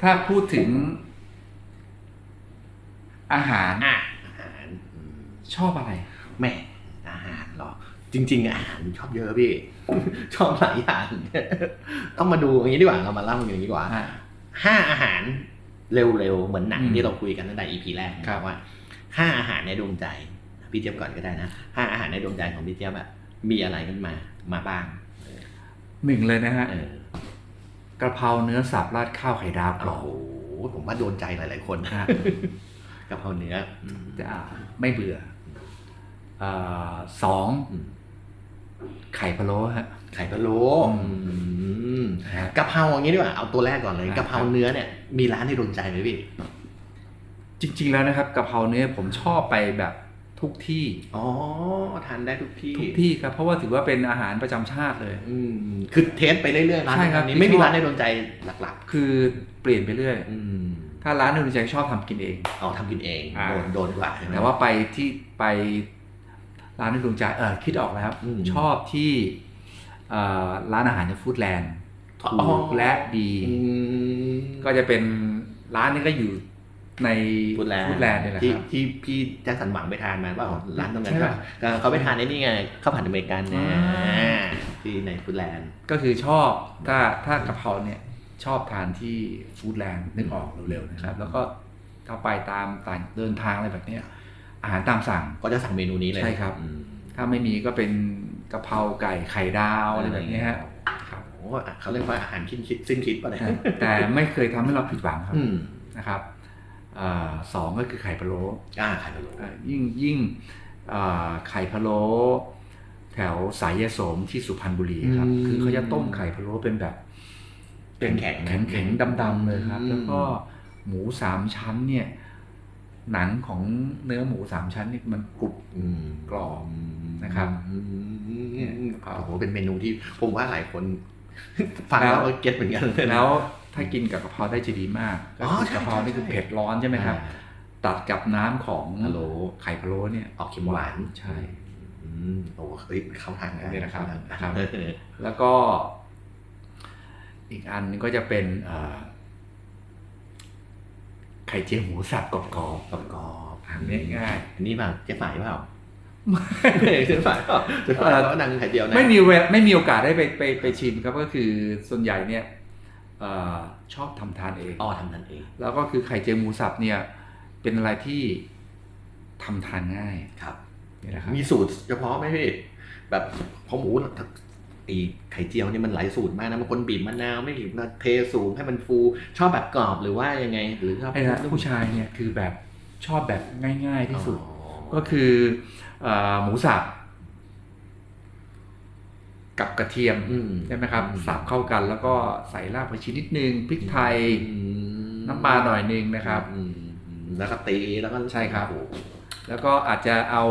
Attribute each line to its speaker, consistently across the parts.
Speaker 1: ถ้าพูดถึงอาหาร
Speaker 2: อะอาหารอืม
Speaker 1: ชอบอะไร
Speaker 2: แหม่อาหารเหรอ จริง ๆ อาหารชอบเยอะพี่ ชอบหลายอย่าง ต้องมาดูอย่างนี้ดีกว่าเรามาเล่าอย่างนี้ดีกว่า
Speaker 1: อ่า
Speaker 2: ห้าอาหารเร็วๆ เหมือนหนัง
Speaker 1: อืม
Speaker 2: ที่เราคุยกันตั้งแต่ EP แรกนะครับว่าห้าอาหารในดวงใจ พี่เจี๊ยบก่อนก็ได้นะห้าอาหารในดวงใจของพี่เจี๊ยบอะมีอะไรกันมามาบ้าง
Speaker 1: หนึ่งเลยนะฮะ
Speaker 2: เออ ก
Speaker 1: ระเพราเนื้อสับราดข้าวไข่ดาวกร
Speaker 2: โอ้
Speaker 1: อบ
Speaker 2: โหผมว่าโดนใจหลาย ๆ คน
Speaker 1: นะฮะ
Speaker 2: กะเพราเนื้ออืม
Speaker 1: จะไม่เบื่ออ่าสอง
Speaker 2: อืม
Speaker 1: ไข่พะโล้ฮะ
Speaker 2: ไข่พะโล้
Speaker 1: อื
Speaker 2: อืม
Speaker 1: นะฮะ
Speaker 2: กะเพราอย่างนี้ดีกว่าเอาตัวแรกก่อนเลย
Speaker 1: อะ
Speaker 2: กะเพราเนื้อเนี่ยมีร้านในดวงใจไหมพี่
Speaker 1: จริง ๆ แล้วนะครับกะเพราเนื้อผมชอบไปแบบ ทุกที่
Speaker 2: อ๋อ ทานได้ทุกที่
Speaker 1: ทุกที่ครับ เพราะว่าถือว่าเป็นอาหารประจำชาติเลย
Speaker 2: อืม คือเทสไปเรื่อยๆร้าน
Speaker 1: ใช่ครับ
Speaker 2: นี้
Speaker 1: ที่
Speaker 2: ไม่มี
Speaker 1: ชอบ
Speaker 2: ร้านในดวงใจหลัก
Speaker 1: คือเปลี่ยนไปเรื่อย
Speaker 2: ๆอืม
Speaker 1: ถ้าร้านในดวงใจชอบทำกินเอง
Speaker 2: เอาทำกินเอง
Speaker 1: อ่า
Speaker 2: โดนโดนกว่าใช่ไหม
Speaker 1: แต่ว่าไปที่ไปร้านในดวงใจ เออคิดออกแล้วครับ
Speaker 2: อืม
Speaker 1: ชอบที่เอ่อร้านอาหารในฟู้ดแลนด์
Speaker 2: อ๋อ
Speaker 1: ถูกและดี
Speaker 2: อืม
Speaker 1: ก็จะเป็นร้านนี้ก็อยู่ ใน
Speaker 2: ฟูดแลนด์
Speaker 1: ฟู้ดแลนด์นี่แหละ
Speaker 2: ที่
Speaker 1: ครับ
Speaker 2: ที่พี่แจ็คสันหวังไปทานมาว่าร้านตรงนั้น
Speaker 1: ใช่
Speaker 2: ก็
Speaker 1: ป่ะ
Speaker 2: เออเขาไปทานในนี่ไงข้าวผัดอเมริกันนะ
Speaker 1: อ่า
Speaker 2: ที่ในฟูดแลนด์
Speaker 1: ก็คือชอบถ้าถ้ากะเพราเนี่ยชอบทานที่ฟู้ดแลนด์นึกออกเร็วๆนะครับ แล้วก็ถ้าไปตามต่างเดินทางอะไรแบบเนี้ยอาหารตามสั่ง
Speaker 2: ก็จะสั่งเมนูนี้เลย
Speaker 1: ใช่ครับ
Speaker 2: อืม
Speaker 1: ถ้าไม่มีก็เป็นกะเพราไก่ไข่ดาวอะไรแบบเนี้ยฮะครับ
Speaker 2: โอ้เขาเรียกว่าอาหารคิดคิดสิ้นคิดป่ะเนี่ย
Speaker 1: แต่ไม่เคยทำให้เราผิดหวังครับ
Speaker 2: อืม
Speaker 1: นะครับอ่า สองก็คือไข่พะโล้
Speaker 2: อ่าไข่พะโล้
Speaker 1: อ่ายิ่งยิ่งอ่าไข่พะโล้แถวสายยโสมที่สุพรรณบุรีครับ คือเขาจะต้มไข่พะโล้เป็นแบบ
Speaker 2: เป็นแข็ง
Speaker 1: แข็งแข็งๆดำๆเลยครับ
Speaker 2: อืม
Speaker 1: แล้วก็หมูสามชั้นเนี่ย หนังของเนื้อหมูสามชั้นนี่มันกรุบ
Speaker 2: อืม
Speaker 1: กรอบนะครับ
Speaker 2: อืม
Speaker 1: เนี่ย
Speaker 2: โอ้โหเป็นเมนูที่ผมว่าหลายคนฟังแล้วก็เก็ตเหมือนกันเลยนะ
Speaker 1: แล้ว ถ้ากินกับกะเพราได้จะดีมากก็
Speaker 2: อ๋อ
Speaker 1: คือ
Speaker 2: ใช่
Speaker 1: กะเพรานี่คือ
Speaker 2: ใช่
Speaker 1: เผ็ดร้อนใช่ไหมครับ
Speaker 2: อ่า
Speaker 1: ตัดกับน้ำของ
Speaker 2: พะโล้
Speaker 1: ไข่พะโล้เนี่ย
Speaker 2: ออกเค็มหวาน
Speaker 1: ใช่
Speaker 2: อืมโอ้เฮ้ยเข้าทางได้
Speaker 1: นี่นะครับ
Speaker 2: เข้าทาง
Speaker 1: นะครับ
Speaker 2: เออ
Speaker 1: แล้วก็ อีกอันนึงก็จะเป็นเอ่อไข่เจียวหมูสับกรอบ
Speaker 2: กรอบกรอบ
Speaker 1: ๆทานง่าย
Speaker 2: อันนี้แบบเจ๊ฝ่ายเปล่าเจ๊ฝ่ายเปล่าเจ๊ฝ่ายเขาดังไข่เจียวนะ
Speaker 1: ๆไม่มีเวลไม่มีโอกาสได้ไปไปไปชิมครับก็คือส่วนใหญ่เนี่ยเอ่อชอบทำทานเอง
Speaker 2: อ๋อทำนั่นเอง
Speaker 1: แล้วก็คือไข่เจียวหมูสับเนี่ย เป็นอะไรที่ทำทานง่าย
Speaker 2: ครับ
Speaker 1: นี่แหละครับ
Speaker 2: มีสูตรเฉพาะไหมพี่แบบพอหมูไอไข่เจียวนี่มันหลายสูตรมากนะบางคนบีบมะนาวไม่บีบมะนาวเทสูงให้มันฟูชอบแบบกรอบหรือว่ายังไง หรือชอบ
Speaker 1: ไอ้นะผู้ชายเนี่ยคือแบบชอบแบบง่าย ๆ ที่สุด
Speaker 2: อ๋อ
Speaker 1: ก็คือเอ่อหมูสับ กับกระเทียม
Speaker 2: อืม
Speaker 1: ใช่ไหมครับ
Speaker 2: อืม
Speaker 1: สับเข้ากันแล้วก็ใส่รากผักชีนิดนึงพริกไทย
Speaker 2: อืม
Speaker 1: น้ำปลาหน่อยนึงนะครับ
Speaker 2: อืมแล้วก็ตีแล้วก็
Speaker 1: ใช่ครับ
Speaker 2: โอ้โห
Speaker 1: แล้วก็อาจจะเอา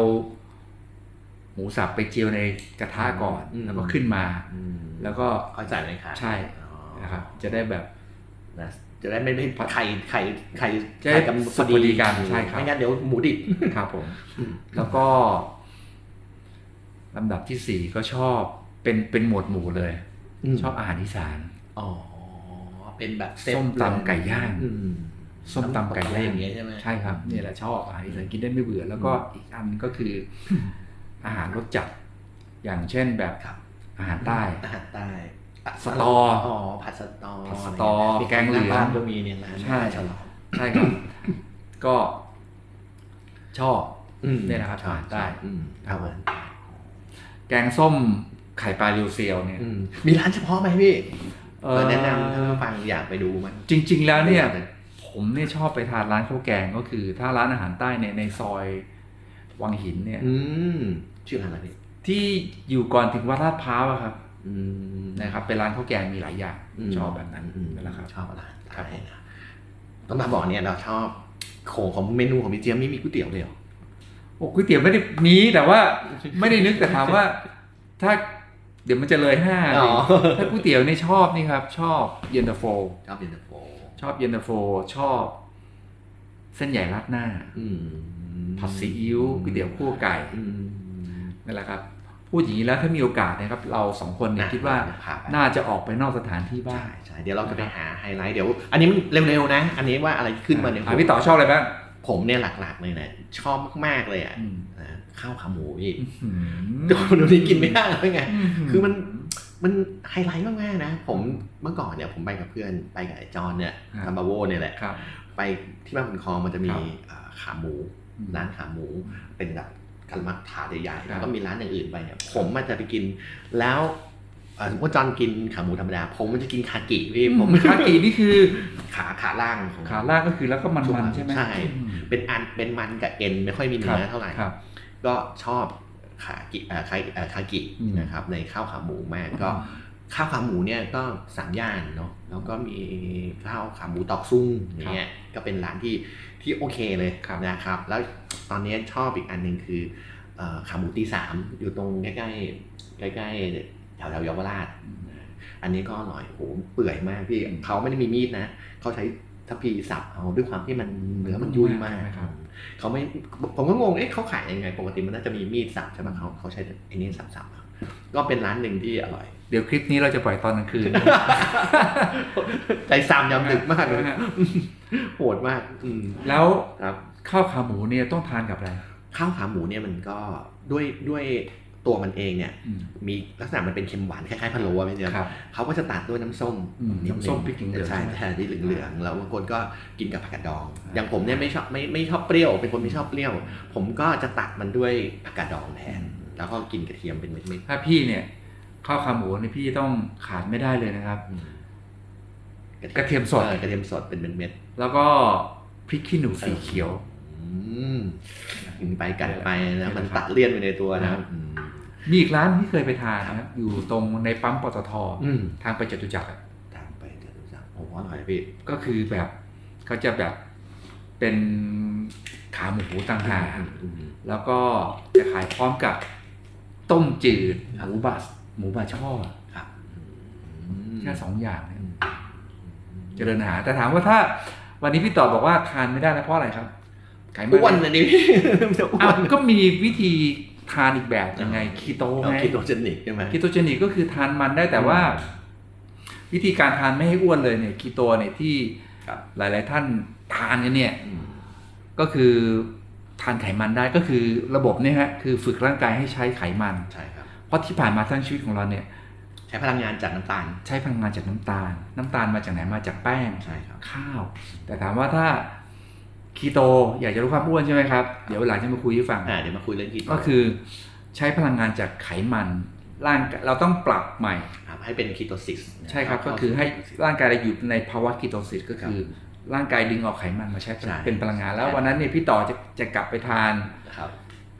Speaker 1: หมูสับไปเจียวในกระทะก่อนแล้วก็ขึ้นมา
Speaker 2: อืม
Speaker 1: แล้วก็
Speaker 2: ค่อยใส่เลยค่ะ
Speaker 1: ใช่
Speaker 2: อ๋อ
Speaker 1: นะครับ จะได้แบบ
Speaker 2: นะจะได้ไม่ได้ไข่ไข่ไข่
Speaker 1: จะได้
Speaker 2: ไข่กัน
Speaker 1: สุกพอดีกันใช่ครับ
Speaker 2: ไม่งั้นเดี๋ยวหมูดิบ
Speaker 1: ครับผม
Speaker 2: อืม
Speaker 1: แล้วก็ลำดับที่สี่ก็ชอบ เป็นเป็นหมวดหมู่เลย ชอบอาหารอีสาน
Speaker 2: อ๋อเป็นแบบเซต
Speaker 1: ส้มตำไก่ย่าง
Speaker 2: อืม
Speaker 1: ส้มตำไก่
Speaker 2: อะไร
Speaker 1: ย่า
Speaker 2: องย่างเงี้ยใช่ไหม
Speaker 1: ใช่ครับนี่แหละชอบอาหารอีสานกินได้ไม่เบื่อ แล้วก็อีกอันก็คือ อาหารรสจัด อย่างเช่นแบบ
Speaker 2: ครับ
Speaker 1: อาหารใต้
Speaker 2: อาหารใต้
Speaker 1: สตอ
Speaker 2: อ๋อผัดสตอ
Speaker 1: ผัดสตอ
Speaker 2: มี
Speaker 1: แกงเหลือง
Speaker 2: น้าบ้านก็มีเนี่ยร้าน
Speaker 1: ใช่
Speaker 2: ฉลอง
Speaker 1: ใช่ครับ ก็ชอบ
Speaker 2: อืม
Speaker 1: เนี่ยนะครับ
Speaker 2: ชอบ
Speaker 1: อาหารใต้
Speaker 2: อืม
Speaker 1: ครับ
Speaker 2: อาหารใต้
Speaker 1: แกงส้ม ไข่ปลาริวเซียวเนี่ย
Speaker 2: อืมมีร้านเฉพาะไหมพี่
Speaker 1: เอ
Speaker 2: เออแนะนำถ้าฟังอยากไปดูมัน
Speaker 1: จริง ๆ แล้วเนี่ย ผมเนี่ยชอบไปทานร้านข้าวแกงก็คือ ถ้าร้านอาหารใต้เนี่ยในซอยวังหินเนี่ย
Speaker 2: อืมชื่อร้านอะไรพี่
Speaker 1: ที่อยู่ก่อนถึงวัดลาดพร้าวอะครับ
Speaker 2: อืม
Speaker 1: นะครับ เป็นร้านข้าวแกงมีหลายอย่าง
Speaker 2: ม
Speaker 1: ชอบแบบนั้น
Speaker 2: อืม
Speaker 1: นั่นแหละครับ
Speaker 2: ชอบร้าน
Speaker 1: ครับ
Speaker 2: ใต้นะต้องมาบอกเนี่ยเราชอบโขงของเมนูของพี่เจี๊ยบนี่มีก๋วยเตี๋ยวเลยเหรอ
Speaker 1: โอ้ก๋วยเตี๋ยวไม่ได้มีแต่ว่าไม่ได้นึกแต่ถามว่า ถ้าเดี๋ยวมันจะเลยห้า
Speaker 2: อ๋
Speaker 1: ดิ
Speaker 2: อ
Speaker 1: ถ้าก๋วยเตี๋ยวนี่ชอบนี่ครับ ชอบเย็นตาโฟ
Speaker 2: ชอบเย็นตาโฟ
Speaker 1: ชอบเย็นตาโฟ ชอบ เส้นใหญ่ราดหน้า
Speaker 2: อืม
Speaker 1: ผัดซีอิ๊วก๋วยเตี๋ยวคั่วไก่
Speaker 2: อืม
Speaker 1: นั่นแหละครับผพูดอย่างนี้แล้วถ้ามีโอกาสนะครับ เราสองคนเนี่ยคิดว่า
Speaker 2: พาไป
Speaker 1: น่าจะออกไปนอกสถานที่บ้าง
Speaker 2: ใช่ใช่เดี๋ยวเราจะไปหาไฮไลท์เดี๋ยว อันนี้มันเร็วๆนะ อันนี้ว่าอะไรขึ้นมาเนี่ย
Speaker 1: อะพี่ต่อชอบอะไรบ้าง
Speaker 2: ผมเนี่ยหลักๆเลยนะชอบมากๆเลยอะ
Speaker 1: อืม
Speaker 2: นะข้าวขาหมูพี่
Speaker 1: อืม
Speaker 2: เดี๋ยวเดี๋ยวนี้กินไม่ได้แล้วไง
Speaker 1: อื
Speaker 2: คือมันมันไฮไลท์มากๆนะ ผมเมื่อก่อนเนี่ยผมไปกับเพื่อนไปกับไอ้จอนเนี่ย
Speaker 1: ครับ
Speaker 2: คัมบาโวเนี่ยแหละ
Speaker 1: ครับ
Speaker 2: ไปที่บ้านคุณคลองมันจะมี
Speaker 1: ครับ
Speaker 2: อ่าขาหมู
Speaker 1: อืม
Speaker 2: ร้านขาหมูเป็นแบบกันมักถาดใหญ่
Speaker 1: ครับ
Speaker 2: ๆแล้วก็มีร้านอย่างอื่นไปเนี่ย ผมมันจะไปกินแล้วอ่า สมมติว่าจอนกินขาหมูธรรมดา ผมมันจะกินคากิพี่ผม
Speaker 1: คากินี่คือ
Speaker 2: ขาขาล่างของ
Speaker 1: ขาล่างก็คือแล้วก็มันๆใช่ไหม
Speaker 2: ใช่
Speaker 1: อืม
Speaker 2: เป็นอันเป็นมันกับเอ็นไม่ค่อยมีเนื้อเท่าไหร่
Speaker 1: ครับ
Speaker 2: ก็ชอบขากิเอ่อคาเอ่อคากิ
Speaker 1: อืม
Speaker 2: นะครับ ในข้าวขาหมูมากก็ข้าวขาหมูเนี่ยก็สามย่านเนาะแล้วก็มีข้าวขาหมูตอกซุ้งอย่างเงี้ยก็เป็นร้านที่ที่โอเคเลย
Speaker 1: ครับ
Speaker 2: นะครับ แล้วตอนนี้ชอบอีกอันหนึ่งคือเอ่อขาหมูตีสามอยู่ตรงใกล้ใกล้ๆใกล้ๆ แถวแถวๆเยาวราชอันนี้ก็อร่อยโหเปื่อยมากพี่
Speaker 1: อืม
Speaker 2: เขาไม่ได้มีมีดนะเขาใช้ทัพพีสับเอาด้วยความที่มันเนื้อมันยุ่ยมาก
Speaker 1: ใช่ไหมครับ
Speaker 2: เขาไม่ผมก็งงเอ๊ะเขาขายยังไง ปกติมันน่าจะมีมีดสับใช่ไหมเขาเขาใช้ไอ้นี่สับสับเอาก็เป็นร้านหนึ่งที่อร่อย
Speaker 1: เดี๋ยวคลิปนี้เราจะปล่อยตอนกลางคืน
Speaker 2: ใจซามยำดึกมากเลย
Speaker 1: นะฮะ
Speaker 2: โหดมาก อืม
Speaker 1: แล้ว
Speaker 2: ครับ
Speaker 1: ข้าวขาหมูเนี่ยต้องทานกับอะไร
Speaker 2: ข้าวขาหมูเนี่ยมันก็ด้วยด้วย ตัวมันเองเนี่ย
Speaker 1: อืม
Speaker 2: มีลักษณะมันเป็นเค็มหวานคล้ายๆพะโล้อะพี่เจมส์
Speaker 1: ครับ
Speaker 2: เขาก็จะตัดด้วยน้ำส้ม
Speaker 1: อืม
Speaker 2: นิด
Speaker 1: น้ำส้มพริกเหลืองๆ
Speaker 2: ใช่
Speaker 1: ใช่ไหม
Speaker 2: ใช่ที่เหลืองๆแล้วบางคนก็กินกับผักกาดดอง
Speaker 1: อ่า
Speaker 2: อย่างผมเนี่ยไม่ชอบไม่ไม่ชอบเปรี้ยวเป็นคนไม่ชอบเปรี้ยว ผมก็จะตัดมันด้วยผักกาดดองแทน แล้วก็กินกระเทียมเป็นเม็ด
Speaker 1: ถ้าพี่เนี่ยข้าวขาหมูเนี่ยพี่ต้องขาดไม่ได้เลยนะครับ
Speaker 2: ๆอืม
Speaker 1: กระเทียมสด
Speaker 2: ออกระเทียมสดเป็นเม็ด
Speaker 1: แล้วก็พริกขี้หนูสีเขียว
Speaker 2: ๆอืมกินไปกัดไป
Speaker 1: ใช่
Speaker 2: นะ
Speaker 1: ครับ
Speaker 2: มันตัดเลี่ยนไปในตัวนะ
Speaker 1: ครับ
Speaker 2: อื ม
Speaker 1: มีอีกร้านที่เคยไปทานนะครับอยู่ตรงในปั๊มปตท
Speaker 2: อืม
Speaker 1: ทางไปจตุจักรอะ
Speaker 2: ตามไปเดี๋ยวดูสักโอ้โหอร่อยพี่
Speaker 1: ก็คือแบบเขาจะแบบเป็นขาหมูต่างหาก
Speaker 2: อืมอืม
Speaker 1: แล้วก็จะขายพร้อมกับต้มจืดหมูบะหมูบะช่อ
Speaker 2: ครับอืม
Speaker 1: แค่สองอย่างเนี่ย
Speaker 2: อืม
Speaker 1: เจริญอาหารแต่ถามว่าถ้า วันนี้พี่ต่อบอกว่าทานไม่ได้นะเพราะอะไรครับไขมัน
Speaker 2: อ้วนนะนี่พี่จะอ้
Speaker 1: อ้าว
Speaker 2: วน
Speaker 1: ก็มีวิธี ทานอีกแบบยังไงคีโต
Speaker 2: เอา
Speaker 1: ไง
Speaker 2: คิโตเจนิกใช่ไหม
Speaker 1: คีโตเจนิกก็คือทานมันได้แต่ว่า วิธีการทานไม่ให้อ้วนเลยเนี่ยคีโตเนี่ยที่
Speaker 2: ครับ
Speaker 1: หลาย ๆ ท่านทานกันเนี่ย
Speaker 2: อืม
Speaker 1: ก็คือทานไขมันได้ก็คือระบบเนี่ยฮะคือฝึกร่างกายให้ใช้ไขมัน
Speaker 2: ใช่ครับ
Speaker 1: เพราะที่ผ่านมาทั้งชีวิตของเราเนี่ย
Speaker 2: ใช้พลังงานจากน้ำตาล
Speaker 1: ใช้พลังงานจากน้ำตาล น้ำตาลมาจากไหนมาจากแป้ง
Speaker 2: ใช่ครับ
Speaker 1: ข้าว แต่ถามว่าถ้า คีโตอยากจะลดความอ้วนใช่ไหมครับ เดี๋ยวหลังจะมาคุยให้ฟัง
Speaker 2: อ่าเดี๋ยวมาคุยเรื่องคีโต
Speaker 1: ก็คือใช้พลังงานจากไขมันร่างกายเราต้องปรับใหม่
Speaker 2: ครับให้เป็นคีโตซิส
Speaker 1: ใช่ครับก็คือให้ร่างกายเราอยู่ในภาวะคีโตซิสก็คือ ร่างกายดึงเอาไขมันมาใช้
Speaker 2: ใช่
Speaker 1: เป็นพลังงาน แล้ววันนั้นเนี่ยพี่ต่อจะจะกลับไปทาน
Speaker 2: ครับ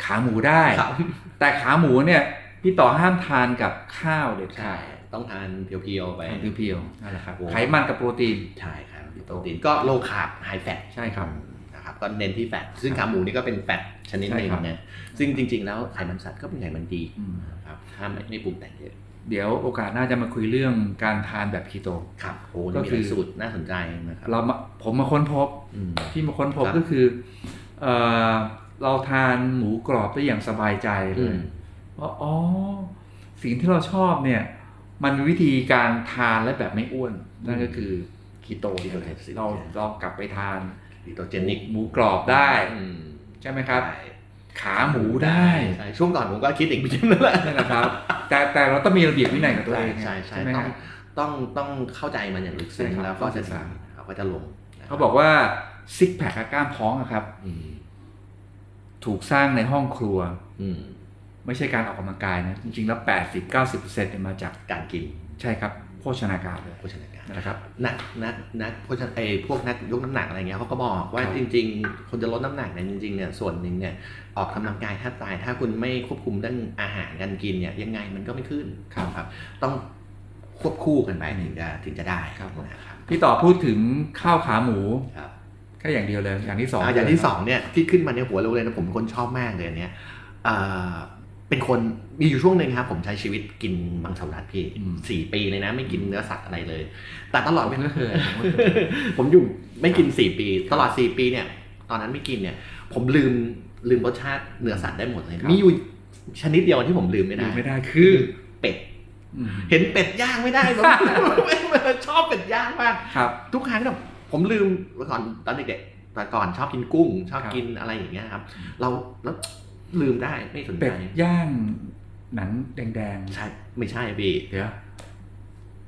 Speaker 1: ขาหมูได้
Speaker 2: ครับ
Speaker 1: แต่ขาหมูเนี่ยพี่ต่อห้ามทานกับข้าวเด็ด
Speaker 2: ใช่
Speaker 1: ขาด
Speaker 2: ต้องทานเพียวๆไป
Speaker 1: ทานเพียวๆนั่นแหละครับ
Speaker 2: โอ้
Speaker 1: ไขมันกับโปรตีน
Speaker 2: ใช่ครับโปรตีนก็โลคาร์บไฮแฟต
Speaker 1: ใช่ครับ
Speaker 2: นะครับ ก็เน้นที่แฟตซึ่งขาหมูนี่ก็เป็นแฟตชนิดหนึ่ง
Speaker 1: ใช่ครับ
Speaker 2: นะซึ่งจริง ๆ แล้วไขมันสัตว์ก็เป็นไขมันดี
Speaker 1: อืม
Speaker 2: นะครับถ้าไม่ไม่ปรุงแต่งเยอะ
Speaker 1: เดี๋ยวโอกาสหน่าจะมาคุยเรื่องการทานแบบคีโต
Speaker 2: ครับโอ้
Speaker 1: ก็
Speaker 2: นี่มี
Speaker 1: คื
Speaker 2: ห
Speaker 1: อ
Speaker 2: ลายสูตรน่าสนใจนะครับ
Speaker 1: เรามาผมมาค้นพบ
Speaker 2: อืม
Speaker 1: ที่มาค้นพบ
Speaker 2: ครับ
Speaker 1: ก็คือเอ่อเราทานหมูกรอบได้อย่างสบายใจเล
Speaker 2: อื
Speaker 1: ย
Speaker 2: ม
Speaker 1: ว่าอ๋อสิ่งที่เราชอบเนี่ย มันมีวิธีการทานและแบบไม่อ้วน นั่นก็คือคีโต
Speaker 2: Ketosis
Speaker 1: เราเรากลับไปทาน
Speaker 2: คีโตเจนิก
Speaker 1: หมูกรอบได้
Speaker 2: อืม
Speaker 1: ใช่ไหมครับ
Speaker 2: ใช่
Speaker 1: ขาหมูได้
Speaker 2: ใช่ช่วงก่อนผมก็คิดอีกแบบนั่นแหละ
Speaker 1: นั่นแหละครับ แต่แต่เราต้องมีระเบียบวินัยกับตัว
Speaker 2: ใช่
Speaker 1: เอง
Speaker 2: ใช่ใช่
Speaker 1: ไหม
Speaker 2: ต้อง
Speaker 1: ครับ
Speaker 2: ต้องต้องเข้าใจมันอย่างลึกซึ้ง
Speaker 1: ใช่ครับ
Speaker 2: แล้วก็
Speaker 1: ต้องศึ
Speaker 2: จะ
Speaker 1: กษา
Speaker 2: เขาก็จะลงนะ
Speaker 1: เขาบอกว่าซิกแพคกับกล้ามท้องอะครับ
Speaker 2: อืม
Speaker 1: ถูกสร้างในห้องครัว
Speaker 2: อืม
Speaker 1: ไม่ใช่การออกกำลังกายนะ จริงๆแล้ว80-90%เนี่ยมาจาก
Speaker 2: การกิน
Speaker 1: ใช่ครับ โภชนาการเลย
Speaker 2: โภชนาการ
Speaker 1: นะครับ
Speaker 2: นักนักนักโภชนาไอพวกนักยกน้ำหนักอะไรเงี้ยเขาก็บอกว่า
Speaker 1: ครับ
Speaker 2: จริง ๆ คนจะลดน้ำหนักเนี่ยจริงๆเนี่ยส่วนหนึ่งเนี่ยออกกำลังกายแทบตาย ถ้าคุณไม่ควบคุมเรื่องอาหารการกินเนี่ยยังไงมันก็ไม่ขึ้น
Speaker 1: ครับ
Speaker 2: ครับต้องควบคู่กันไปถึงจะถึงจะได้
Speaker 1: ครับผม
Speaker 2: นะครับ
Speaker 1: พี่ต่อพูดถึงข้าวขาหมู
Speaker 2: ครับ
Speaker 1: แค่อย่างเดียวเลยอย่างที่สอง
Speaker 2: อ่าอย่างที่สองเนี่ยที่ขึ้นมาในหัวเราเลยนะผมเป็นคนชอบมากเลยอันเนี้ยอ่า เป็นคนมีอยู่ช่วงหนึ่งครับผมใช้ชีวิตกินมังสวิรัตพี่สี่ปีเลยนะ ไม่กินเนื้อสัตว์อะไรเลย แต่ตลอด
Speaker 1: ผ
Speaker 2: เว
Speaker 1: ม
Speaker 2: ลา
Speaker 1: ก็เคยผมก็เคย
Speaker 2: ผมอยู่ไม่กินสี่ปี ตลอดสี่ปีเนี่ย ตอนนั้นไม่กินเนี่ย ผมลืมลืมรสชาติเนื้อสัตว์ได้หมดเลย
Speaker 1: ครับ
Speaker 2: มีอยู่ชนิดเดียวที่ผมลืมไม่ได้
Speaker 1: ลืมไม่ได้คือ
Speaker 2: เป็ด
Speaker 1: อืม
Speaker 2: เห็นเป็ดย่างไม่ได้ผมชอบเป็ดย่างมาก
Speaker 1: ครับ
Speaker 2: ทุกครั้งแบบผมลืมเมื่อก่อนตอนเด็กๆตอนก่อนชอบกินกุ้ง ชอบ
Speaker 1: ครับ
Speaker 2: กินอะไรอย่างเงี้ยครับ เราแล้ว ลืมได้ไม่สนใจ
Speaker 1: เป็ดย่างหนังแดง
Speaker 2: ใช่ไม่ใช่พี่
Speaker 1: ๆเดี๋ยว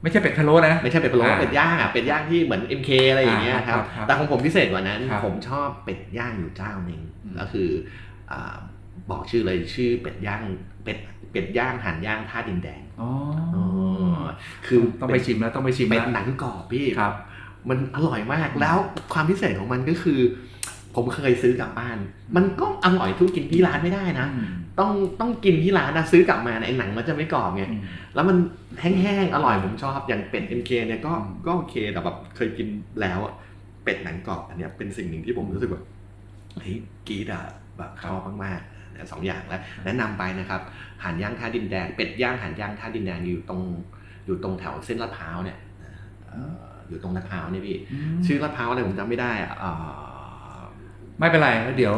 Speaker 1: ไม่ใช่เป็ดพะโล้นะ
Speaker 2: ไม่ใช่เป็ดพะโล้
Speaker 1: อ่า
Speaker 2: เป็ดย่างอะเป็ดย่างที่เหมือน MK อะไรอย่างเงี้ยครับ
Speaker 1: อ่าครับครับ
Speaker 2: แต่ของผมพิเศษกว่านั้น
Speaker 1: ครับ
Speaker 2: ผมชอบเป็ดย่างอยู่เจ้าหนึ่ง
Speaker 1: อืม
Speaker 2: ก็คืออ่าบอกชื่อเลยชื่อเป็ดย่างเป็ดเป็ดย่างหันย่างท่าดินแดง
Speaker 1: อ๋อ
Speaker 2: อ๋อคือ
Speaker 1: ต้องไปชิมแล้วต้องไปชิม
Speaker 2: เป็
Speaker 1: แล้
Speaker 2: ด
Speaker 1: ว
Speaker 2: หนังกรอบพี่
Speaker 1: ครับ
Speaker 2: มันอร่อยมากแล้วความพิเศษของมันก็คือ ผมเคยซื้อกลับบ้าน มันก็อร่อยทุกกินที่ร้านไม่ได้นะ
Speaker 1: อืม
Speaker 2: ต้องต้องกินที่ร้านนะซื้อกลับมาในยไอ้หนังมันจะไม่กรอบไง
Speaker 1: อืม
Speaker 2: แล้วมันแห้งๆ อร่อยผมชอบ อย่างเป็ด MK เนี่ยก็
Speaker 1: อืม
Speaker 2: ก็โอเคแต่แบบเคยกินแล้วอะเป็ดหนังกรอบอันเนี้ยเป็นสิ่งหนึ่งที่ผมรู้สึกแบบเฮ้ยกรีดอะแบบชอบมากๆเนี่ยสองอย่างแล้วแนะนำไปนะครับหานย่างท่าดินแดงเป็ดย่างหานย่างท่าดินแดงอยู่ตรงอยู่ตรงแถวเส้นลาดพร้าวเนี่ยเอ่ออยู่ตรงลาดพร้าวเนี่ยพี่
Speaker 1: ม
Speaker 2: ชื่อลาดพร้าวอะไรผมจำไม่ได้อะเอ่อ
Speaker 1: ไม่เป็นไรแล้วเดี๋ยว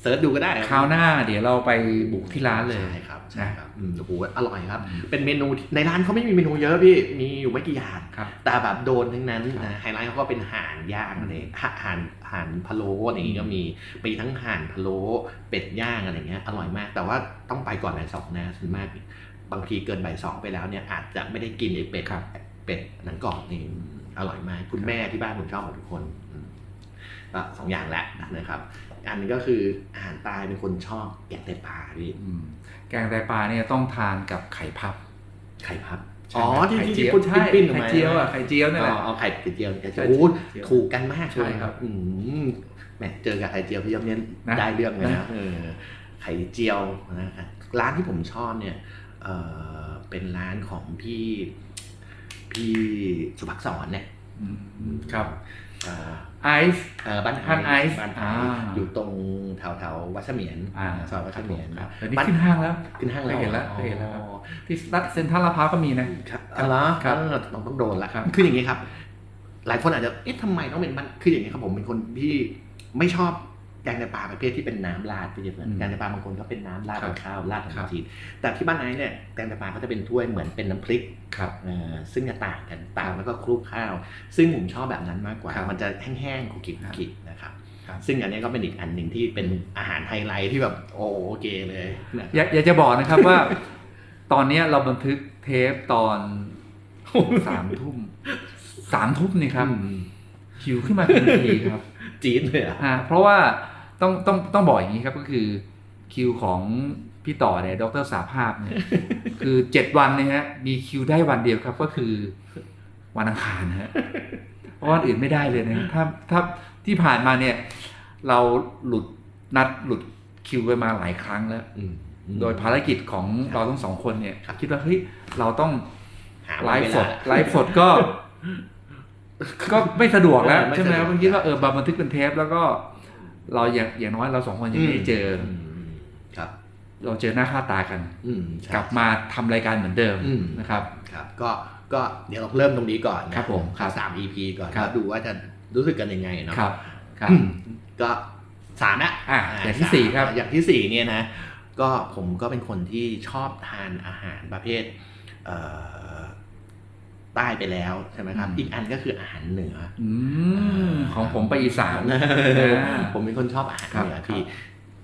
Speaker 2: เซิร์ชดูก็ได้
Speaker 1: คราวหน้า เดี๋ยวเราไปบุกที่ร้านเลย
Speaker 2: ใช่ครับใช่
Speaker 1: นะครับ
Speaker 2: อืมโอ้โหอร่อยครับ
Speaker 1: อืม
Speaker 2: เป็นเมนูที่ในร้านเขาไม่มีเมนูเยอะพี่มีอยู่ไม่กี่อย่าง
Speaker 1: ครับ
Speaker 2: แต่แบบโดนทั้งนั้น
Speaker 1: ครับ
Speaker 2: นะไฮไลท์เขาก็เป็นห่านย่างอะไรห่าห่านห่านพะโล้อะไรอย่างงี้ก็มีมีทั้งห่านพะโล้เป็ดย่างอะไรเงี้ยอร่อยมาก แต่ว่าต้องไปก่อนบ่ายสองนะส่วนมาก บางทีเกินบ่ายสองไปแล้วเนี่ยอาจจะไม่ได้กินไอ้เป็ด
Speaker 1: ครับ
Speaker 2: เป็ดหนังกรอบนี่อร่อยมากคุณแม่ที่บ้านผมชอบหมดทุกคนอืมก็ สองอย่างแหละนะครับ อันนึงก็คืออาหารใตายเป็นคนชอบแกงไตปลาพี่
Speaker 1: อืมแกงไตปลาเนี่ยต้องทานกับไข่พับ
Speaker 2: ไข่พับ
Speaker 1: ใช่
Speaker 2: อ๋อ
Speaker 1: ไหม
Speaker 2: ที่
Speaker 1: ไข่
Speaker 2: ที่
Speaker 1: เจียว
Speaker 2: ที่
Speaker 1: ใช่
Speaker 2: ปิ้นๆออก
Speaker 1: ไข่
Speaker 2: มา
Speaker 1: เจียวอะไข่เจียวนี่แหละ
Speaker 2: อ๋อเอาไข่เจียวไข่เจียว
Speaker 1: ใช่
Speaker 2: โอ้โห
Speaker 1: เจียว
Speaker 2: ถูกกันมาก
Speaker 1: ใช่ครับ
Speaker 2: อืมแหมเจอกับไข่เจียวพี่ยมเนี่ย
Speaker 1: นะ
Speaker 2: ได้เรื่องเลย
Speaker 1: นะ
Speaker 2: นะเออไข่เจียวนะครับร้านที่ผมชอบเนี่ยเออเป็นร้านของพี่พี่สุภักษรเนี่ย
Speaker 1: อืมครับ
Speaker 2: เอ่อ
Speaker 1: ไอซ์
Speaker 2: เอ่อบ้าน
Speaker 1: บ้านไอซ์
Speaker 2: บ้านไอ
Speaker 1: อ่า
Speaker 2: ซ์อยู่ตรงแถวแถวๆวัดเสมียน
Speaker 1: อ่า
Speaker 2: ซอยวัดเสมียน
Speaker 1: ครับเดี๋ยวนี้ขึ้นห้างแล้ว
Speaker 2: ขึ้นห้างแล้ว
Speaker 1: เคยเห็นแล้ว
Speaker 2: อ๋อ
Speaker 1: เคยเห็นแล้วครับที่รัดเซ็นทรัลลาดพร้าวก็มีนะ
Speaker 2: ครับอ๋อเหรอ
Speaker 1: ครับ
Speaker 2: เออต้องต้องโดนละ
Speaker 1: ครับ
Speaker 2: คืออย่างนี้ครับ หลายคนอาจจะเอ๊ะทำไมต้องเป็นบ้านคืออย่างนี้ครับผมเป็นคนที่ไม่ชอบ แกงไตปลาประเภทที่เป็นน้ำราดพี่เจมส์แกงไตปลาบางคนก็เป็นน้ำราดกับข้าวราดขนมจีนแต่ที่บ้านไอ้เนี่ยแกงไตปลาก็จะเป็นถ้วยเหมือนเป็นน้ำพริก
Speaker 1: ครับ
Speaker 2: เอ่อซึ่งจะต่างกันต่างแล้วก็คลุกข้าว ซึ่งผมชอบแบบนั้นมากกว่า
Speaker 1: ครับ
Speaker 2: มันจะแห้งๆคุกกิคุกกินะครับ
Speaker 1: ครับ
Speaker 2: ซึ่งอันนี้ก็เป็นอีกอันหนึ่งที่เป็นอาหารไฮไลท์ที่แบบโอโอเคเลยนะ
Speaker 1: อยากอยากจะบอกนะครับว่า ตอนเนี้ยเราบันทึกเทปตอนสามทุ่มสามทุ่มนี่ครับ
Speaker 2: อืม
Speaker 1: หิวขึ้นมาทันทีครับ
Speaker 2: จี๊ดเลยเหรอะ
Speaker 1: ฮะเพราะว่า ต้องต้องต้องบอกอย่างนี้ครับก็คือคิวของพี่ต่อเนี่ยดรสาภาพเนี่ยคือเจ็ดวันเนี่ยฮะมีคิวได้วันเดียวครับ ก็คือวันอังคารฮะเพราะวันอื่นไม่ได้เลยนะถ้าถ้าที่ผ่านมาเนี่ย เราหลุดนัดหลุดคิวไปมาหลายครั้งแล้ว
Speaker 2: อืม
Speaker 1: โดยภารกิจของเราทั้งสองคนเนี่ย คิดว่าเฮ้ยเราต้อง
Speaker 2: หา
Speaker 1: ไล
Speaker 2: วัน
Speaker 1: ฟ์
Speaker 2: เว
Speaker 1: ส
Speaker 2: ลา
Speaker 1: ดไลฟ์สดก็ ก็ไม่สะดวกแล้ว
Speaker 2: เออไม่
Speaker 1: ใช่ไหม
Speaker 2: สะดวก
Speaker 1: ผมคิดว่าเออบันทึกเป็นเทปแล้วก็ เราอย่างอย่างน้อยเราสองคนยังไม่ได้เจออ
Speaker 2: มครับ
Speaker 1: เราเจอหน้าค่าตากัน
Speaker 2: อืมใช่
Speaker 1: กลับมาทำรายการเหมือนเดิม
Speaker 2: อืม
Speaker 1: นะครับ
Speaker 2: ครับ ก็ก็เดี๋ยวเราเริ่มตรงนี้ก่อนนะครับ
Speaker 1: ผมครับ
Speaker 2: สาม EP ก่อน
Speaker 1: ครับ
Speaker 2: แล้วดูว่าจะรู้สึกกันยังไงเนาะ
Speaker 1: ครับครับ
Speaker 2: อืมก็สามละ
Speaker 1: อะอย่างที่สี่ครับ
Speaker 2: อย่างที่สี่เนี่ยนะ ก็ผมก็เป็นคนที่ชอบทานอาหารประเภท เอ่อ ใต้ไปแล้วใช่ไหมครับ
Speaker 1: อืม
Speaker 2: อีกอันก็คืออาหารเหนือ
Speaker 1: อืมของผมไปอีสาน
Speaker 2: อ
Speaker 1: อ่า
Speaker 2: ผมเป็นคนชอบอาหาร
Speaker 1: ครับ
Speaker 2: เหนือพี่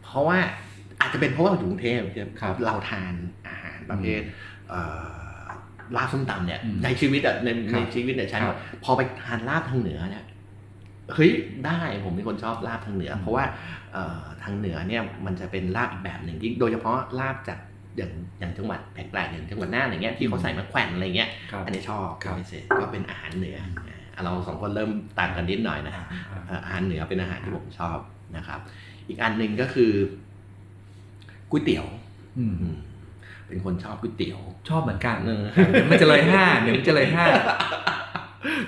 Speaker 2: เพราะว่าอาจจะเป็นเพราะว่าเราอยู่กรุงเทพ
Speaker 1: ครับ
Speaker 2: เราทานอาหารประเภทเอ่อลาบส้มตำเนี่ย
Speaker 1: อืม
Speaker 2: ในชีวิตอะใน
Speaker 1: ครั
Speaker 2: ใน
Speaker 1: บ
Speaker 2: ชีวิตเนี่ยฉัน
Speaker 1: ครับ
Speaker 2: พอไปทานลาบทางเหนือเนี่ยเฮ้ยได้ผมเป็นคนชอบลาบทางเหนือ
Speaker 1: อืม
Speaker 2: เพราะว่าเอ่อทางเหนือเนี่ยมันจะเป็นลาบอีกแบบหนึ่งที่โดยเฉพาะลาบจาก อย่างอย่างจังหวัดแปลกๆอย่างจังหวัดน่านอย่างเงี้ยที่เขาใส่มะแขวนอะไรเงี้ย
Speaker 1: ครับ
Speaker 2: อันนี้ชอบ
Speaker 1: ครับ
Speaker 2: พิเศษก็เป็นอาหารเหนืออะเราสองคนเริ่มต่างกันนิดหน่อยนะ
Speaker 1: อ่าอ่า
Speaker 2: เอ่ออาหารเหนือเป็นอาหารที่ผมชอบนะครับ อีกอันหนึ่งก็คือก๋วยเตี๋ยว
Speaker 1: อืม
Speaker 2: อืมเป็นคนชอบก๋วยเตี๋ยว
Speaker 1: ชอบเหมือนกัน
Speaker 2: เออ
Speaker 1: เดี๋ยวมันจะเลยห้าเดี๋ยวมันจะเลยห้า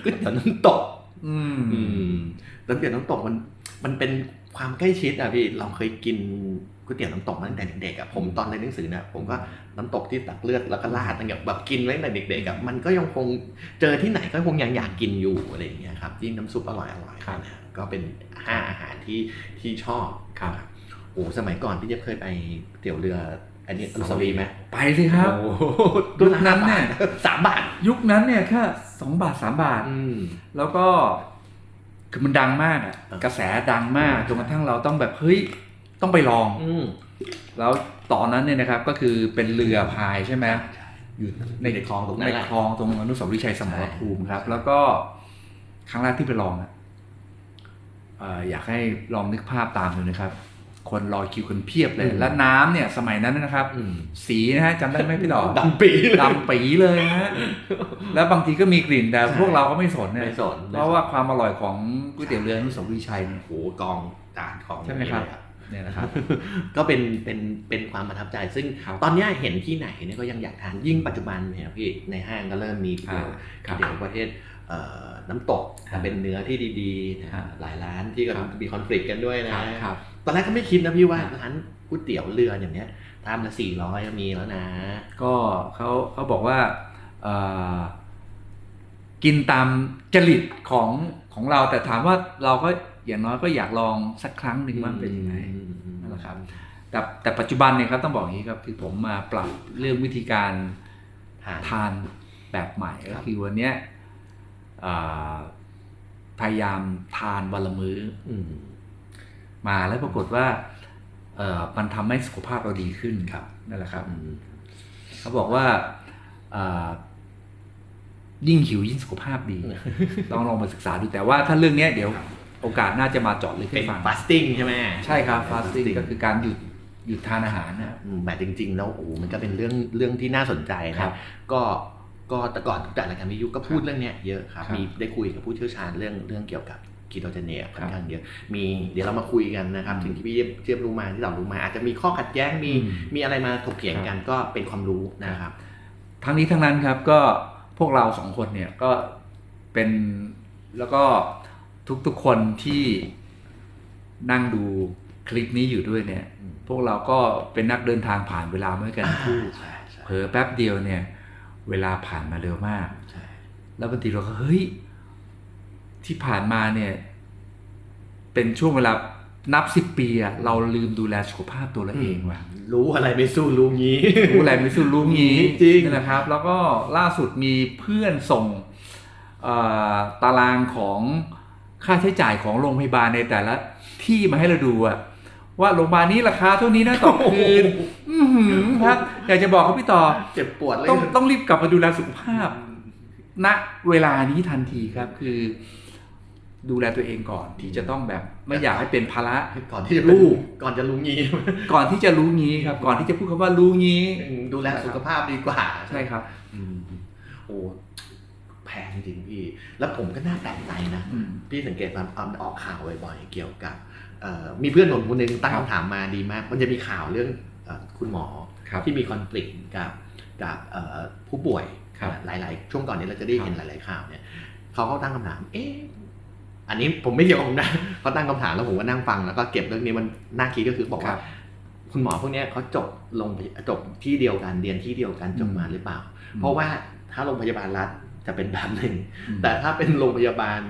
Speaker 2: ก๋วยเตี๋ยวน้ำตก
Speaker 1: อืม
Speaker 2: อืมแล้วก๋วยเตี๋ยวน้ำตกมันมันเป็น ความใกล้ชิดอะพี่เราเคยกินก๋วยเตี๋ยวน้ำตกมาตั้งแต่เด็กๆอะผมตอนเรียนหนังสือเนี่ยผมก็น้ำตกที่ตักเลือดแล้วก็ราดตั้งแต่แบบกินไว้ตั้งแต่เด็กๆอะมันก็ยังคงเจอที่ไหนก็คงยังอยากกินอยู่อะไรอย่างเงี้ยครับยิ่งน้ำซุปอร่อยๆ
Speaker 1: ครับ
Speaker 2: นะก็เป็นห้าอาหารที่ที่ชอบ
Speaker 1: ครับ
Speaker 2: โอ้สมัยก่อนพี่เจฟเคยไปก๋วยเตี๋ยวเรือไออันนี้อนุสาวรีย์ไหม
Speaker 1: ไปสิครับ
Speaker 2: โอ้โห
Speaker 1: ยุคนั้นเนี่ย
Speaker 2: สามบาท
Speaker 1: ยุคนั้นเนี่ยแค่สองบาทสามบาท
Speaker 2: อืม
Speaker 1: แล้วก็ คือมันดังมากอะ
Speaker 2: อะ
Speaker 1: กระแสดังมากจนกระทั่งเราต้องแบบเฮ้ยต้องไปลอง
Speaker 2: อืม
Speaker 1: แล้วตอนนั้นเนี่ยนะครับก็คือเป็นเรือพายใช่ไหม
Speaker 2: ใช่
Speaker 1: อยู่
Speaker 2: ในคลองตรงนั้น
Speaker 1: ใน
Speaker 2: แหละ
Speaker 1: คลองตรงอนุสาวรีย์ชัยสมรภูมิครับ แล้วก็ครั้งแรกที่ไปลองอะเอ่ออยากให้ลองนึกภาพตามดูนะครับ คนรอคิวคนเพียบเลย
Speaker 2: อืม
Speaker 1: และน้ำเนี่ยสมัยนั้นนะครับ
Speaker 2: อืม
Speaker 1: สีนะฮะจำได้ไหมพี่ต่อ
Speaker 2: ดำปีเลย
Speaker 1: ดำปีเลยนะฮะแล้วบางทีก็มีกลิ่นแต่
Speaker 2: ใช่
Speaker 1: พวกเราก็ไม่สนเนี่ย
Speaker 2: ไม่สน
Speaker 1: เพราะว่าความอร่อยของก๋วยเตี๋ยวเรืออนุสาวรีย์ชัยเนี่ย
Speaker 2: โอ้โหกองจานของ
Speaker 1: ใช่ไหมครับ
Speaker 2: นี่เลย
Speaker 1: เนี่ยนะครับ
Speaker 2: ก็เป็นเป็นเป็นความประทับใจ ซึ่ง
Speaker 1: ครับ
Speaker 2: ตอนเนี้ยเห็นที่ไหนเนี่ยก็ยังอยากทานยิ่งปัจจุบันเนี่ยพี่ในห้างก็เริ่มมีก๋วยเตี๋ยว
Speaker 1: ครับ
Speaker 2: ก๋วยเตี๋ยวประเภทเอ่อน้ำตก
Speaker 1: ครับ
Speaker 2: แต่เป็นเนื้อที่ดีๆนะครับหลายร้านที่ก็
Speaker 1: ครับ
Speaker 2: มีคอน FLICT กันด้วยนะ
Speaker 1: ครับ
Speaker 2: ตอนแรกก็ไม่คิดนะพี่ว่า
Speaker 1: ครับ
Speaker 2: ร้านก๋วยเตี๋ยวเรืออย่างเนี้ยทำละสี่ร้อยมีแล้วนะ
Speaker 1: ก็เขาเขาบอกว่าเอ่อกินตามจริตของของเราแต่ถามว่าเราก็อย่างน้อยก็อยากลองสักครั้งหนึ่งว่าเป็นยังไง
Speaker 2: อืมอืม
Speaker 1: นั่นแหละครับ แต่แต่ปัจจุบันเนี่ยครับต้องบอกอย่างนี้ครับคือผมมาปรับเรื่องวิธีการ
Speaker 2: ทาน
Speaker 1: ทานแบบใหม่
Speaker 2: ค
Speaker 1: ก็
Speaker 2: รับ
Speaker 1: คือวันเนี้ยเอ่อพยายามทานวันละมื้อ
Speaker 2: อื ม
Speaker 1: มาแล้วปรากฏว่าเอ่อมันทำให้สุขภาพเราดีขึ้น
Speaker 2: ครับ
Speaker 1: นั่นแหละครับ
Speaker 2: อืม
Speaker 1: เขาบอกว่าเอ่อยิ่งหิวยิ่งสุขภาพดีต้องลองมาศึกษาดูแต่ว่าถ้าเรื่องเนี้ยเดี๋ยวโอกาสน่าจะมาเจาะลึก
Speaker 2: เป็
Speaker 1: ให้
Speaker 2: น
Speaker 1: ฟัง
Speaker 2: ฟาสติ้งใช่ไหม
Speaker 1: ใช่ครับฟาสติ้งก็คือการหยุดหยุดทานอาหารนะครับ
Speaker 2: อืมแต่จริง ๆ แล้วโอ้โหมันก็เป็นเรื่องเรื่องที่น่าสนใจ
Speaker 1: ครั
Speaker 2: นะ
Speaker 1: บ
Speaker 2: ก็ก็แต่ก่อนจัดรายการวิทยุก็พูด
Speaker 1: ครับ
Speaker 2: เรื่องเนี้ยเยอะครับ
Speaker 1: ครับ
Speaker 2: มีได้คุยกับผู้เชี่ยวชาญเรื่องเรื่องเกี่ยวกับ คีโตเจเนียค่อน
Speaker 1: ครับ
Speaker 2: ข้างเยอะมีเดี๋ยวเรามาคุยกันนะครับ
Speaker 1: อืม
Speaker 2: ถึงที่พี่เจี๊ยบรู้มาที่เรารู้มา อาจจะมีข้อขัดแย้งมี
Speaker 1: อืม
Speaker 2: มีอะไรมาถกเถียงกันก็เป็นความรู้นะครับ
Speaker 1: ทั้งนี้ทั้งนั้นครับก็พวกเราสองคนเนี่ยก็เป็นแล้วก็ทุกๆคนที่นั่งดูคลิปนี้อยู่ด้วยเนี่ย
Speaker 2: อืม
Speaker 1: พวกเราก็เป็นนักเดินทางผ่านเวลามาด้วยกันทั้งคู่
Speaker 2: ใช่ใช่
Speaker 1: เผลอแป๊บเดียวเนี่ย เวลาผ่านมาเร็วมาก
Speaker 2: ใช่
Speaker 1: แล้วบางทีเราก็เฮ้ย ที่ผ่านมาเนี่ย เป็นช่วงเวลานับสิบปีอะเราลืมดูแลสุขภาพตัวเราเองว่ะ
Speaker 2: รู้อะไรไม่สู้รู้งี้
Speaker 1: รู้อะไรไม่สู้รู้งี้
Speaker 2: จริง
Speaker 1: นี่นะครับ แล้วก็ล่าสุดมีเพื่อนส่งเอ่อตารางของค่าใช้จ่ายของโรงพยาบาลในแต่ละที่มาให้เราดูอะว่าโรงพยาบาลนี้ราคาเท่านี้นะต่อคืนอื้อหือครับอยากจะบอกเขาพี่ต่อ
Speaker 2: เจ็บปวดเลย
Speaker 1: ต้องต้องรีบกลับมาดูแลสุขภาพณเวลานี้ทันทีครับ คือ ดูแลตัวเองก่อนที่จะต้องแบบไม่อยากให้เป็นภาระ
Speaker 2: ก่อนที่จะ
Speaker 1: ลู
Speaker 2: ลู
Speaker 1: ก
Speaker 2: กก่อนจะรู้งี้
Speaker 1: ก่อนที่จะรู้งี้ครับ ก่อนที่จะพูดคำว่ารู้งี้
Speaker 2: ดูแลสุขภาพดีกว่า
Speaker 1: ใช่ครับ
Speaker 2: อืมโอ้แพงจริงพี่ แล้วผมก็น่าแปลกใจนะ
Speaker 1: อืม
Speaker 2: พี่สังเกตมันเอาออกข่าวบ่อยๆเกี่ยวกับเอ่อมีเพื่อนผมคนหนึงตั้ง
Speaker 1: ครับ
Speaker 2: คำถามมาดีมาก มันจะมีข่าวเรื่องเอ่อคุณหมอ
Speaker 1: ครับ
Speaker 2: ที่มีคอน FLICT กับกับเอ่อผู้ป่วย
Speaker 1: ครับ
Speaker 2: หลาย ๆ ช่วงก่อนนี้เราจะได้เห็น
Speaker 1: ค
Speaker 2: ห
Speaker 1: รับ
Speaker 2: ลาย ๆ ข่าวเนี่ยเขาก็ตั้งคำถาม เอ๊ะ อันนี้ผมไม่เกี่ยวกับผมนะเขาตั้งคำถามแล้วผมก็นั่งฟังแล้วก็เก็บเรื่องนี้มันน่าคิดก็คือบอก
Speaker 1: ครั
Speaker 2: ว่า
Speaker 1: บ
Speaker 2: คุณหมอพวกเนี้ยเขาจบลงจบที่เดียวกันเรียนที่เดียวกันจบมาหรือเปล่า
Speaker 1: อืม
Speaker 2: เพราะว่าถ้าโรงพยาบาลรัฐจะเป็นแบบหนึ่ง
Speaker 1: อืม
Speaker 2: แต่ถ้าเป็นโรงพยาบาล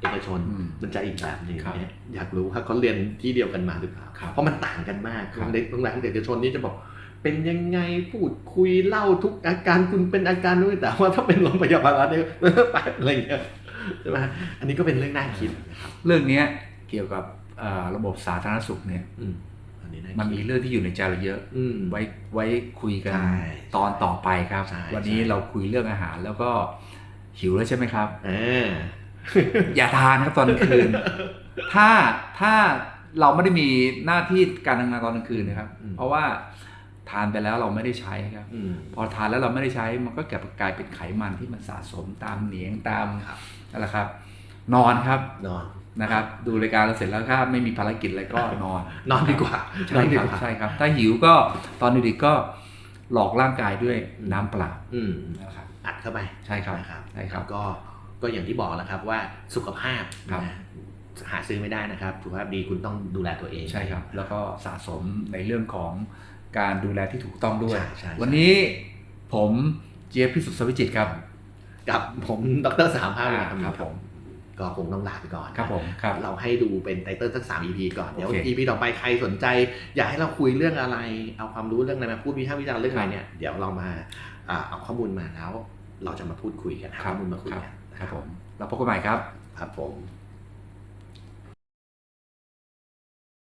Speaker 2: เอกชน
Speaker 1: อืม
Speaker 2: มันจะอีกแบบหนึ่ง
Speaker 1: ครับ
Speaker 2: เนี่ยอยากรู้ว่าเขาเรียนที่เดียวกันมาหรือเปล่า
Speaker 1: ครับ
Speaker 2: เพราะมันต่างกันมาก
Speaker 1: ครับ
Speaker 2: โรงเรียนโรงเรียนเอกชนนี่จะบอกเป็นยังไงพูดคุยเล่าทุกอาการคุณเป็นอาการด้วยแต่ว่าถ้าเป็นโรงพยาบาลรัฐเนี่ยไปอะไรอย่างเงี้ย ใช่ไหมอันนี้ก็เป็นเรื่องน่าคิดนะครับ
Speaker 1: เรื่องเนี้ยเกี่ยวกับเอ่อระบบสาธารณสุขเนี่ย
Speaker 2: อืมอันนี้น่า
Speaker 1: มัน
Speaker 2: คิ
Speaker 1: มี
Speaker 2: ด
Speaker 1: เรื่องที่อยู่ในใจเราเยอะ
Speaker 2: อืม
Speaker 1: ไว้ไว้คุยกัน
Speaker 2: ใช่
Speaker 1: ตอนต่อไปครับ
Speaker 2: ใช่
Speaker 1: วันนี้
Speaker 2: ใช่
Speaker 1: เราคุยเรื่องอาหารแล้วก็หิวแล้วใช่ไหมครับ
Speaker 2: เออ
Speaker 1: อย่าทานครับตอนกลางคืน ถ้าถ้าเราไม่ได้มีหน้าที่การทำงานตอนกลางคืนนะครับ
Speaker 2: อืม
Speaker 1: เพราะว่าทานไปแล้วเราไม่ได้ใช้ครับ
Speaker 2: อืม
Speaker 1: พอทานแล้วเราไม่ได้ใช้มันก็กลายเป็นไขมันที่มันสะสมตามเหนียงตาม
Speaker 2: ครับ
Speaker 1: นั่นแหละครับ นอนครับ
Speaker 2: นอน
Speaker 1: นะครับ ดูรายการเราเสร็จแล้วถ้าไม่มีภารกิจอะไรก็นอน
Speaker 2: นอนดีกว่า
Speaker 1: ใช่ครับใช่ครับ ถ้าหิวก็ตอนดึกๆก็หลอกร่างกายด้วยน้ำเปล่า
Speaker 2: อืม
Speaker 1: นะครับ
Speaker 2: อัดเข้าไป
Speaker 1: ใช่ครับ
Speaker 2: นะครับ
Speaker 1: ใช่ครับ
Speaker 2: ก็ก็อย่างที่บอกแล้วครับว่าสุขภาพ
Speaker 1: ครับ
Speaker 2: นะหาซื้อไม่ได้นะครับสุขภาพดีคุณต้องดูแลตัวเอง
Speaker 1: ใช่ครับ แล้วก็สะสมในเรื่องของการดูแลที่ถูกต้องด้วย
Speaker 2: ใช่ใช่
Speaker 1: วันนี้ผมเจี๊ยบพิสุทธิ์สวิจิตรครับ
Speaker 2: กับผมดรสามภาพ
Speaker 1: อ่า
Speaker 2: ครับ
Speaker 1: ครับผม
Speaker 2: ก็คงต้องลาไปก่อนนะ
Speaker 1: ครับผมครับ
Speaker 2: เราให้ดูเป็นไตเติ้ลสักสาม EP ก่อน เดี๋ยว
Speaker 1: โอเค
Speaker 2: EP ต่อไปใครสนใจ อยากให้เราคุยเรื่องอะไร เอาความรู้เรื่องอะไรมาพูดวิพากษ์วิจารณ์เรื่องอะไรเนี่ย เดี๋ยวเรามาอ่าเอาข้อมูลมาแล้ว เราจะมาพูดคุยกันหาข้อมูลมาคุยกัน
Speaker 1: ครับผมเราพบกันใหม่ครับ
Speaker 2: ครับผม